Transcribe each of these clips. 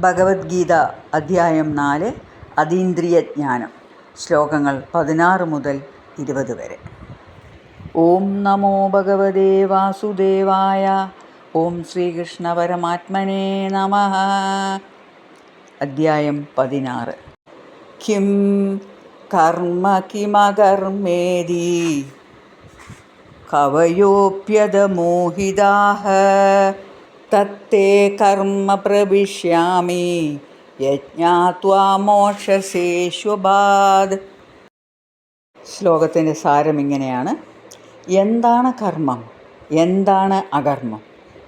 ഭഗവത്ഗീത അധ്യായം നാല് അതീന്ദ്രിയജ്ഞാനം ശ്ലോകങ്ങൾ പതിനാറ് മുതൽ ഇരുപത് വരെ. ഓം നമോ ഭഗവതേ വാസുദേവായ ഓം ശ്രീകൃഷ്ണ പരമാത്മനേ നമ. അധ്യായം പതിനാറ്. കിം കർമ്മ കിമകർമ്മേതി കവയോപ്യതമോഹിതാഹ. തത്തേ കർമ്മ പ്രവിശ്യാമി. യജ്ഞാത്വാ മോക്ഷസേശ്വബാദ് ശ്ലോകത്തിന്റെ സാരം ഇങ്ങനെയാണ്. എന്താണ് കർമ്മം? എന്താണ് അകർമ്മം?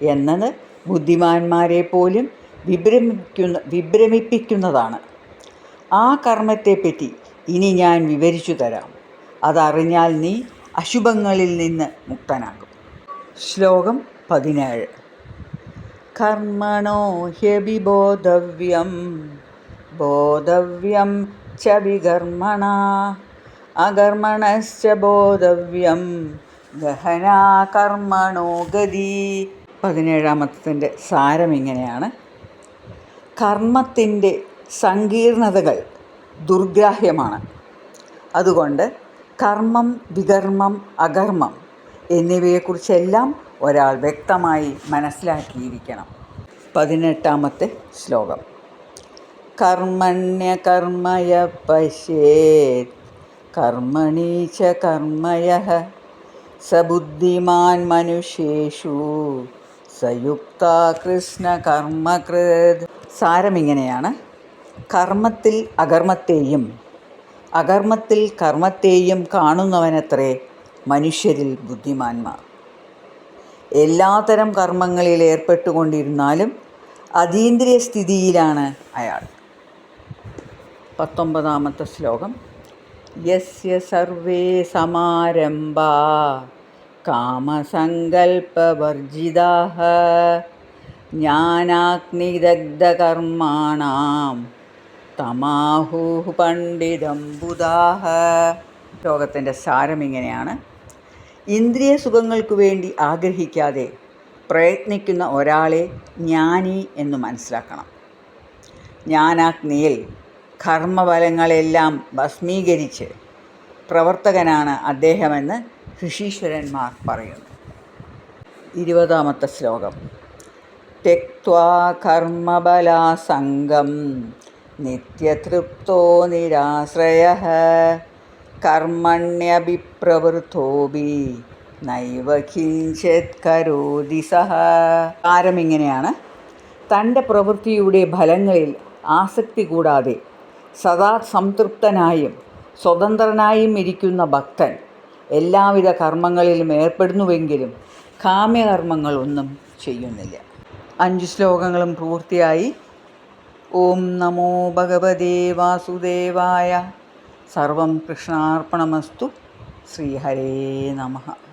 എന്നത് ബുദ്ധിമാന്മാരെ പോലും വിഭ്രമിക്കുന്ന വിഭ്രമിപ്പിക്കുന്നതാണ്. ആ കർമ്മത്തെപ്പറ്റി ഇനി ഞാൻ വിവരിച്ചു തരാം. അതറിഞ്ഞാൽ നീ അശുഭങ്ങളിൽ നിന്ന് മുക്തനാകും. ശ്ലോകം പതിനേഴ്. കർമ്മണോ ഹ്യഭിബോധവ്യം? ബോധവ്യം ച വികർമ്മണ അകർമ്മണശ്ച ബോധവ്യം. ഗഹനാ കർമ്മണോ ഗതി? പതിനേഴാമത്തതിന്റെ സാരം ഇങ്ങനെയാണ്. കർമ്മത്തിന്റെ സങ്കീർണതകൾ ദുർഗ്രാഹ്യമാണ്. അതുകൊണ്ട് കർമ്മം വികർമ്മം അകർമ്മം എന്നിവയെക്കുറിച്ചെല്ലാം ഒരാൾ വ്യക്തമായി മനസ്സിലാക്കിയിരിക്കണം. പതിനെട്ടാമത്തെ ശ്ലോകം. കർമ്മണ്യകർമ്മയ പശ്യേത്. കർമ്മണി ച കർമ്മയ സബുദ്ധിമാൻ മനുഷ്യേഷു. സയുക്ത കൃഷ്ണ കർമ്മകൃത്. സാരമിങ്ങനെയാണ് കർമ്മത്തിൽ അകർമ്മത്തെയും അകർമ്മത്തിൽ കർമ്മത്തെയും കാണുന്നവനത്രേ മനുഷ്യരിൽ ബുദ്ധിമാന്മാർ. എല്ലാത്തരം കർമ്മങ്ങളിൽ ഏർപ്പെട്ടുകൊണ്ടിരുന്നാലും അതീന്ദ്രിയ സ്ഥിതിയിലാണ് അയാൾ. പത്തൊമ്പതാമത്തെ ശ്ലോകം. യസ്യ സർവേ സമാരംഭ കാമസങ്കൽപ്പവർജിതാः ജ്ഞാനാഗ്നിദഗ്ധകർമാണാം തമാഹു പണ്ഡിതം ബുധാഹ. ലോകത്തിന്റെ സാരം ഇങ്ങനെയാണ്. ഇന്ദ്രിയ സുഖങ്ങൾക്കു വേണ്ടി ആഗ്രഹിക്കാതെ പ്രയത്നിക്കുന്ന ഒരാളെ ജ്ഞാനി എന്ന് മനസ്സിലാക്കണം. ജ്ഞാനാഗ്നിയിൽ കർമ്മഫലങ്ങളെല്ലാം ഭസ്മീകരിച്ച് പ്രവർത്തകനാണ് അദ്ദേഹമെന്ന് ഋഷീശ്വരന്മാർ പറയുന്നു. ഇരുപതാമത്തെ ശ്ലോകം. തെക്വാ കർമ്മബലാസംഗം നിത്യതൃപ്തോ നിരാശ്രയ. കർമ്മണ്യഭിപ്രവൃത്തോബി നൈവ കിഞ്ചത് കരോതി സഹ. കാരമിങ്ങനെയാണ് തന്റെ പ്രവൃത്തിയുടെ ഫലങ്ങളിൽ ആസക്തി കൂടാതെ സദാ സംതൃപ്തനായും സ്വതന്ത്രനായും ഇരിക്കുന്ന ഭക്തൻ എല്ലാവിധ കർമ്മങ്ങളിലും ഏർപ്പെടുന്നുവെങ്കിലും കാമ്യകർമ്മങ്ങളൊന്നും ചെയ്യുന്നില്ല. അഞ്ച് ശ്ലോകങ്ങളും പൂർത്തിയായി. ഓം നമോ ഭഗവതേ വാസുദേവായ. സർവം കൃഷ്ണാർപ്പണമസ്തു ശ്രീഹരേ നമഃ.